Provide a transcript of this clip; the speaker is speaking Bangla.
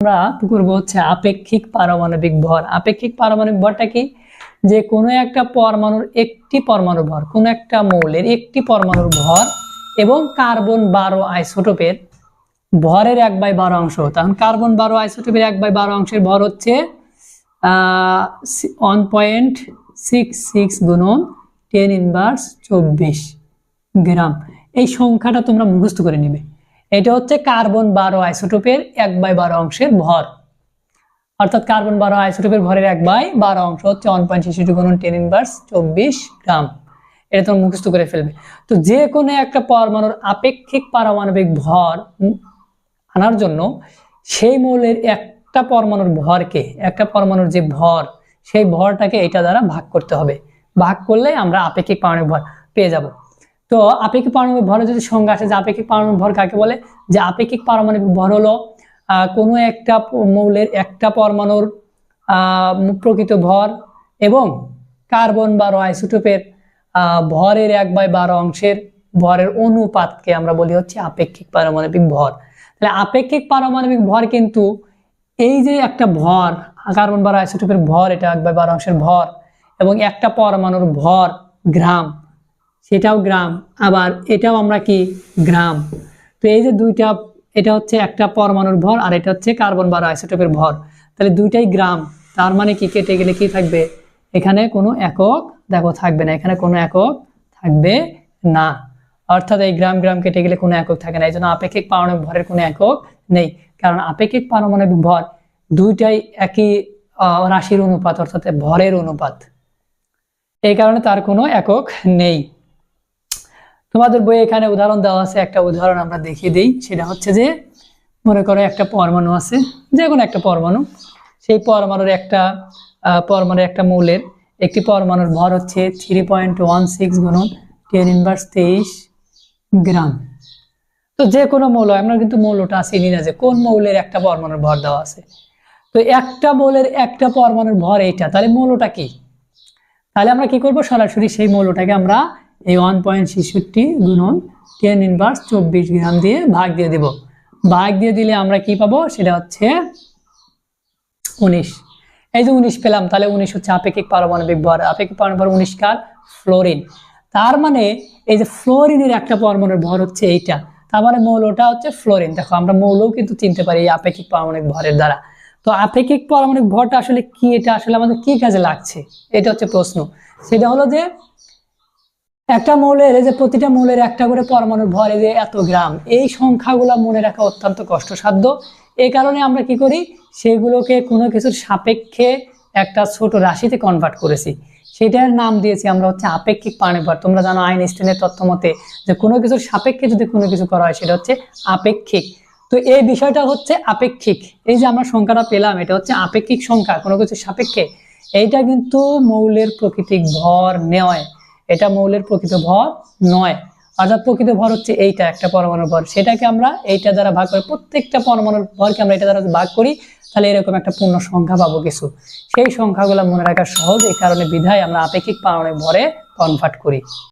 আমরা করব হচ্ছে আপেক্ষিক পারমাণবিক ভর। আপেক্ষিক পারমাণবিক ভরটা কি? যে কোনো একটা পরমাণুর একটি পরমাণুর ভর, কোনো একটা মৌলের একটি পরমাণুর ভর এবং কার্বন বারো আইসোটোপের ভরের এক বাই বারো অংশ। তখন কার্বন বারো আইসোটোপের এক বাই বারো অংশের ভর হচ্ছে ওয়ান পয়েন্ট সিক্স সিক্স গুণন টেন ইনভার্স চব্বিশ গ্রাম। এই সংখ্যাটা তোমরা মুখস্থ করে নেবে। এটা হচ্ছে কার্বন বারো আইসোটোপের এক বাই বারো অংশের ভর। অর্থাৎ কার্বন বারো আইসোটোপের ভরের এক বাই বারো অংশ হচ্ছে ওয়ান পয়েন্ট ছেষট্টি গুণন টেন ইনভার্স চব্বিশ গ্রাম। এটা তোমরা মুখস্থ করে ফেলবে। তো যে কোনো একটা পরমাণুর আপেক্ষিক পারমাণবিক ভর আনার জন্য সেই মৌলের একটা পরমাণুর ভরকে, একটা পরমাণুর যে ভর, সেই ভরটাকে এটা দ্বারা ভাগ করতে হবে। ভাগ করলে আমরা আপেক্ষিক পারমাণবিক ভর পেয়ে যাব। তো আপেক্ষিক পারমাণবিক ভরের যদি সংজ্ঞা আসে, যে আপেক্ষিক পারমাণবিক ভর কাকে বলে? যে আপেক্ষিক পারমাণবিক ভর হলো কোনো একটা মৌলের একটা পরমাণুর প্রকৃত ভর এবং কার্বন বা আইসোটোপের ভরের এক বাই বারো অংশের ভরের অনুপাতকে আমরা বলি হচ্ছে আপেক্ষিক পারমাণবিক ভর। তাহলে আপেক্ষিক পারমাণবিক ভর কিন্তু এই যে একটা ভর, কার্বন বারো আইসোটোপের ভর, এটা এক বাই বারো অংশের ভর এবং একটা পরমাণুর ভর, গ্রাম সেটাও গ্রাম, আবার এটাও আমরা কি গ্রাম? তো এই যে দুইটা, এটা হচ্ছে একটা পরমাণুর ভর আর এটা হচ্ছে কার্বন বারো আইসোটোপের ভর। তাহলে দুইটাই গ্রাম, তার মানে কি কেটে গেলে কি থাকবে? এখানে কোনো একক, দেখো থাকবে না, এখানে কোনো একক থাকবে না। অর্থাৎ এই গ্রাম গ্রাম কেটে গেলে কোনো একক থাকে না, এই জন্য আপেক্ষিক পারমাণবিক ভরের কোনো একক নেই। কারণ আপেক্ষিক পারমাণবিক ভর দুইটাই একই রাশির অনুপাত, অর্থাৎ ভরের অনুপাত। এই কারণে তার কোনো একক নেই। তোমাদের বইয়ে এখানে উদাহরণ দেওয়া আছে, একটা উদাহরণ আমরা দেখিয়ে দিই। সেটা হচ্ছে যে, মনে করো একটা পরমাণু আছে, যে কোনো একটা পরমাণু। সেই পরমাণুর একটা পরমাণুর একটা মৌলের একটি পরমাণুর ভর হচ্ছে থ্রি পয়েন্ট ওয়ান সিক্স গুণন টেন ইনভার্স তেইশ গ্রাম। তো যে কোনো মৌল, আমরা কিন্তু মৌলটা চিনি না যে কোন মৌলের একটা পরমাণুর ভর দেওয়া আছে। তো একটা মৌলের একটা পরমাণুর ভর এইটা, তাহলে মৌলটা কি? তাহলে আমরা কি করব? সরাসরি সেই মৌলটাকে আমরা এই ওয়ান পয়েন্ট ছেষট্টি গুণন টেন ইনভার্স চব্বিশ গ্রাম দিয়ে ভাগ দিয়ে দেব। ভাগ দিয়ে দিলে আমরা কি পাবো? সেটা হচ্ছে উনিশ। এই যে উনিশ পেলাম, তাহলে উনিশ হচ্ছে আপেক্ষিক পারমাণবিক ভর আপেক্ষিক পারমাণবিক উনিশ কার? ফ্লোরিন। তার মানে এই যে ফ্লোরিনের একটা পরমাণুর ভর হচ্ছে এইটা। তার মানে মৌলটা হচ্ছে ফ্লোরিন। দেখো, আমরা মৌলও কিন্তু চিনতে পারি এই আপেক্ষিক পারমাণবিক ভরের দ্বারা। তো আপেক্ষিক পারমাণবিক ভরটা আসলে কি? এটা আসলে আমাদের কি কাজে লাগছে? এটা হচ্ছে প্রশ্ন। সেটা হলো যে একটা মৌলের যে প্রতিটা মৌলের একটা করে পরমাণুর ভর যে এত গ্রাম, এই সংখ্যাগুলো মনে রাখা অত্যন্ত কষ্টসাধ্য। এই কারণে আমরা কি করি, সেগুলোকে কোনো কিছুর সাপেক্ষে একটা ছোট রাশিতে কনভার্ট করেছি। সেটার নাম দিয়েছি আমরা হচ্ছে আপেক্ষিক পারমাণবিক ভর তোমরা জানো আইন আইনস্টাইনের তথ্য মতে যে কোনো কিছুর সাপেক্ষে যদি কোনো কিছু করা হয়, সেটা হচ্ছে আপেক্ষিক। তো এই বিষয়টা হচ্ছে আপেক্ষিক। এই যে আমরা সংখ্যাটা পেলাম, এটা হচ্ছে আপেক্ষিক সংখ্যা, কোনো কিছুর সাপেক্ষে। এইটা কিন্তু মৌলের প্রকৃতিক ভর নয়। এটা মৌলের প্রকৃত ভর নয়। অর্থাৎ প্রকৃত ভর হচ্ছে এইটা, একটা পরমাণুর ভর। সেটাকে আমরা এইটা দ্বারা ভাগ করে প্রত্যেকটা পরমাণুর ভরকে আমরা এটা দ্বারা ভাগ করি, তাহলে এরকম একটা পূর্ণ সংখ্যা পাবো কিছু। সেই সংখ্যাগুলো মনে রাখা সহজ। এই কারণে বিধায় আমরা আপেক্ষিক পারমাণবিক ভরে কনভার্ট করি।